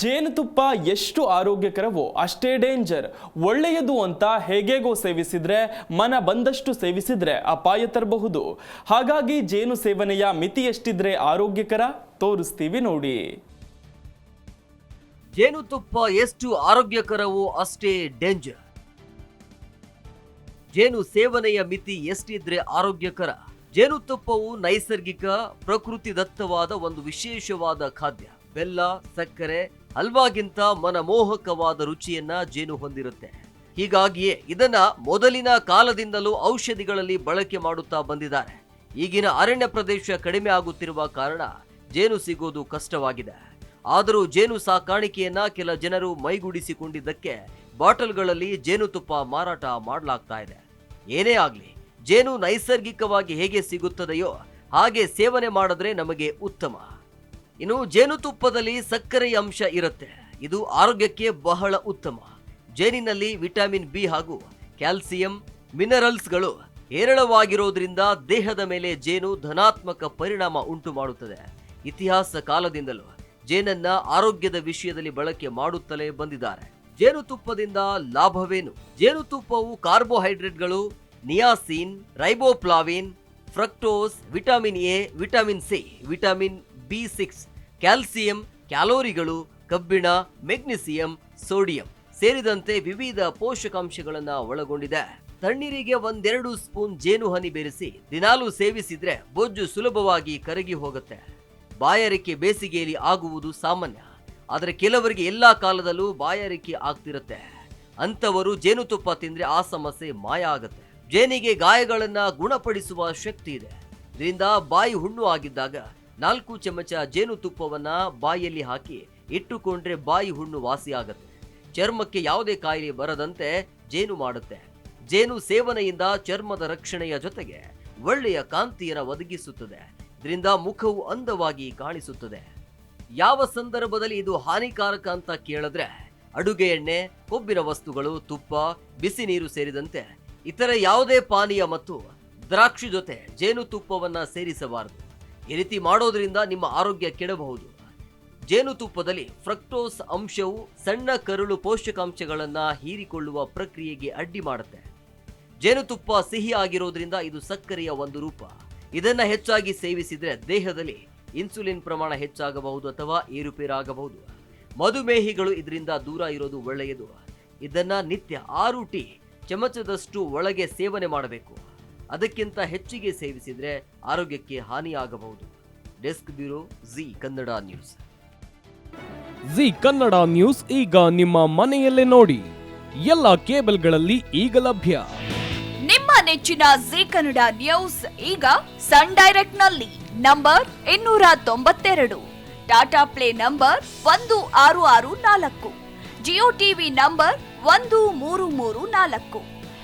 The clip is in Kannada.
ಜೇನುತುಪ್ಪ ಎಷ್ಟು ಆರೋಗ್ಯಕರವೋ ಅಷ್ಟೇ ಡೇಂಜರ್ ಒಳ್ಳೆಯದು ಅಂತ ಹೇಗೇಗೋ ಸೇವಿಸಿದ್ರೆ, ಮನ ಬಂದಷ್ಟು ಸೇವಿಸಿದ್ರೆ ಅಪಾಯ ತರಬಹುದು. ಹಾಗಾಗಿ ಜೇನು ಸೇವನೆಯ ಮಿತಿ ಎಷ್ಟಿದ್ರೆ ಆರೋಗ್ಯಕರ? ತೋರಿಸ್ತೀವಿ ನೋಡಿ. ಜೇನುತುಪ್ಪ ಎಷ್ಟು ಆರೋಗ್ಯಕರವೋ ಅಷ್ಟೇ ಡೇಂಜರ್ ಜೇನು ಸೇವನೆಯ ಮಿತಿ ಎಷ್ಟಿದ್ರೆ ಆರೋಗ್ಯಕರ? ಜೇನುತುಪ್ಪವು ನೈಸರ್ಗಿಕ ಪ್ರಕೃತಿದತ್ತವಾದ ಒಂದು ವಿಶೇಷವಾದ ಖಾದ್ಯ. ಬೆಲ್ಲ, ಸಕ್ಕರೆ ಹಲ್ವಾಗಿಂತ ಮನಮೋಹಕವಾದ ರುಚಿಯನ್ನ ಜೇನು ಹೊಂದಿರುತ್ತೆ. ಹೀಗಾಗಿಯೇ ಇದನ್ನ ಮೊದಲಿನ ಕಾಲದಿಂದಲೂ ಔಷಧಿಗಳಲ್ಲಿ ಬಳಕೆ ಮಾಡುತ್ತಾ ಬಂದಿದ್ದಾರೆ. ಈಗಿನ ಅರಣ್ಯ ಪ್ರದೇಶ ಕಡಿಮೆ ಆಗುತ್ತಿರುವ ಕಾರಣ ಜೇನು ಸಿಗೋದು ಕಷ್ಟವಾಗಿದೆ. ಆದರೂ ಜೇನು ಸಾಕಾಣಿಕೆಯನ್ನ ಕೆಲ ಜನರು ಮೈಗೂಡಿಸಿಕೊಂಡಿದ್ದಕ್ಕೆ ಬಾಟಲ್ಗಳಲ್ಲಿ ಜೇನುತುಪ್ಪ ಮಾರಾಟ ಮಾಡಲಾಗ್ತಾ ಇದೆ. ಏನೇ ಆಗಲಿ, ಜೇನು ನೈಸರ್ಗಿಕವಾಗಿ ಹೇಗೆ ಸಿಗುತ್ತದೆಯೋ ಹಾಗೆ ಸೇವನೆ ಮಾಡಿದ್ರೆ ನಮಗೆ ಉತ್ತಮ. ಇನ್ನು ಜೇನುತುಪ್ಪದಲ್ಲಿ ಸಕ್ಕರೆಯ ಅಂಶ ಇರುತ್ತೆ. ಇದು ಆರೋಗ್ಯಕ್ಕೆ ಬಹಳ ಉತ್ತಮ. ಜೇನಿನಲ್ಲಿ ವಿಟಮಿನ್ ಬಿ ಹಾಗೂ ಕ್ಯಾಲ್ಸಿಯಂ ಮಿನರಲ್ಸ್ಗಳು ಹೇರಳವಾಗಿರೋದ್ರಿಂದ ದೇಹದ ಮೇಲೆ ಜೇನು ಧನಾತ್ಮಕ ಪರಿಣಾಮ ಉಂಟು ಮಾಡುತ್ತದೆ. ಇತಿಹಾಸ ಕಾಲದಿಂದಲೂ ಜೇನನ್ನ ಆರೋಗ್ಯದ ವಿಷಯದಲ್ಲಿ ಬಳಕೆ ಮಾಡುತ್ತಲೇ ಬಂದಿದ್ದಾರೆ. ಜೇನುತುಪ್ಪದಿಂದ ಲಾಭವೇನು? ಜೇನುತುಪ್ಪವು ಕಾರ್ಬೋಹೈಡ್ರೇಟ್ಗಳು, niacin, riboflavin, fructose, vitamin A, vitamin C, vitamin B six calcium, ಕ್ಯಾಲೋರಿಗಳು, ಕಬ್ಬಿಣ, ಮೆಗ್ನೀಸಿಯಂ, ಸೋಡಿಯಂ ಸೇರಿದಂತೆ ವಿವಿಧ ಪೋಷಕಾಂಶಗಳನ್ನ ಒಳಗೊಂಡಿದೆ. ತಣ್ಣೀರಿಗೆ ಒಂದೆರಡು ಸ್ಪೂನ್ ಜೇನು ಹನಿ ಬೆರೆಸಿ ದಿನಾಲೂ ಸೇವಿಸಿದ್ರೆ ಬೊಜ್ಜು ಸುಲಭವಾಗಿ ಕರಗಿ ಹೋಗುತ್ತೆ. ಬಾಯಾರಿಕೆ ಬೇಸಿಗೆಯಲ್ಲಿ ಆಗುವುದು ಸಾಮಾನ್ಯ. ಆದರೆ ಕೆಲವರಿಗೆ ಎಲ್ಲಾ ಕಾಲದಲ್ಲೂ ಬಾಯಾರಿಕೆ ಆಗ್ತಿರುತ್ತೆ. ಅಂತವರು ಜೇನುತುಪ್ಪ ತಿಂದ್ರೆ ಆ ಸಮಸ್ಯೆ ಮಾಯ ಆಗುತ್ತೆ. ಜೇನಿಗೆ ಗಾಯಗಳನ್ನ ಗುಣಪಡಿಸುವ ಶಕ್ತಿ ಇದೆ. ಇದರಿಂದ ಬಾಯಿ ಹುಣ್ಣು ಆಗಿದ್ದಾಗ ನಾಲ್ಕು ಚಮಚ ಜೇನುತುಪ್ಪವನ್ನು ಬಾಯಲ್ಲಿ ಹಾಕಿ ಇಟ್ಟುಕೊಂಡ್ರೆ ಬಾಯಿ ಹುಣ್ಣು ವಾಸಿ ಆಗುತ್ತೆ. ಚರ್ಮಕ್ಕೆ ಯಾವುದೇ ಕಾಯಿಲೆ ಬರದಂತೆ ಜೇನು ಮಾಡುತ್ತೆ. ಜೇನು ಸೇವನೆಯಿಂದ ಚರ್ಮದ ರಕ್ಷಣೆಯ ಜೊತೆಗೆ ಒಳ್ಳೆಯ ಕಾಂತಿಯನ್ನು ಒದಗಿಸುತ್ತದೆ. ಇದರಿಂದ ಮುಖವು ಅಂದವಾಗಿ ಕಾಣಿಸುತ್ತದೆ. ಯಾವ ಸಂದರ್ಭದಲ್ಲಿ ಇದು ಹಾನಿಕಾರಕ ಅಂತ ಕೇಳಿದ್ರೆ ಅಡುಗೆ ಎಣ್ಣೆ, ಕೊಬ್ಬಿನ ವಸ್ತುಗಳು, ತುಪ್ಪ ಬಿಸಿ ನೀರು ಸೇರಿದಂತೆ ಇತರ ಯಾವುದೇ ಪಾನೀಯ ಮತ್ತು ದ್ರಾಕ್ಷಿ ಜೊತೆ ಜೇನುತುಪ್ಪವನ್ನು ಸೇರಿಸಬಾರದು. ಈ ರೀತಿ ಮಾಡೋದ್ರಿಂದ ನಿಮ್ಮ ಆರೋಗ್ಯ ಕೆಡಬಹುದು. ಜೇನುತುಪ್ಪದಲ್ಲಿ ಫ್ರಕ್ಟೋಸ್ ಅಂಶವು ಸಣ್ಣ ಕರುಳು ಪೋಷಕಾಂಶಗಳನ್ನ ಹೀರಿಕೊಳ್ಳುವ ಪ್ರಕ್ರಿಯೆಗೆ ಅಡ್ಡಿ ಮಾಡುತ್ತೆ. ಜೇನುತುಪ್ಪ ಸಿಹಿ ಆಗಿರೋದ್ರಿಂದ ಇದು ಸಕ್ಕರೆಯ ಒಂದು ರೂಪ. ಇದನ್ನ ಹೆಚ್ಚಾಗಿ ಸೇವಿಸಿದ್ರೆ ದೇಹದಲ್ಲಿ ಇನ್ಸುಲಿನ್ ಪ್ರಮಾಣ ಹೆಚ್ಚಾಗಬಹುದು ಅಥವಾ ಏರುಪೇರಾಗಬಹುದು. ಮಧುಮೇಹಿಗಳು ಇದರಿಂದ ದೂರ ಇರೋದು ಒಳ್ಳೆಯದು. ಇದನ್ನ ನಿತ್ಯ ಆರು ಟೀ, ಚಮಚದಷ್ಟು ಒಳಗೆ ಸೇವನೆ ಮಾಡಬೇಕು. ಅದಕ್ಕಿಂತ ಹೆಚ್ಚಿಗೆ ಸೇವಿಸಿದರೆ ಆರೋಗ್ಯಕ್ಕೆ ಹಾನಿಯಾಗಬಹುದು. Desk bureau Zee Kannada news. Zee Kannada news ಈಗ ನಿಮ್ಮ ಮನೆಯಲ್ಲೇ ನೋಡಿ. ಎಲ್ಲ ಕೇಬಲ್ಗಳಲ್ಲಿ ಈಗ ಲಭ್ಯ. ನಿಮ್ಮ ನೆಚ್ಚಿನ ಜಿ ಕನ್ನಡ ನ್ಯೂಸ್ ಈಗ ಸನ್ ಡೈರೆಕ್ಟ್ನಲ್ಲಿ ನಂಬರ್ ಇನ್ನೂರ ತೊಂಬತ್ತೆರಡು. ಟಾಟಾ ಪ್ಲೇ ನಂಬರ್ ಒಂದು ಆರು ಆರು ನಾಲ್ಕು. ಜಿಯೋ ಟಿವಿ ನಂಬರ್ ಒಂದು ಮೂರು ಮೂರು ನಾಲ್ಕು.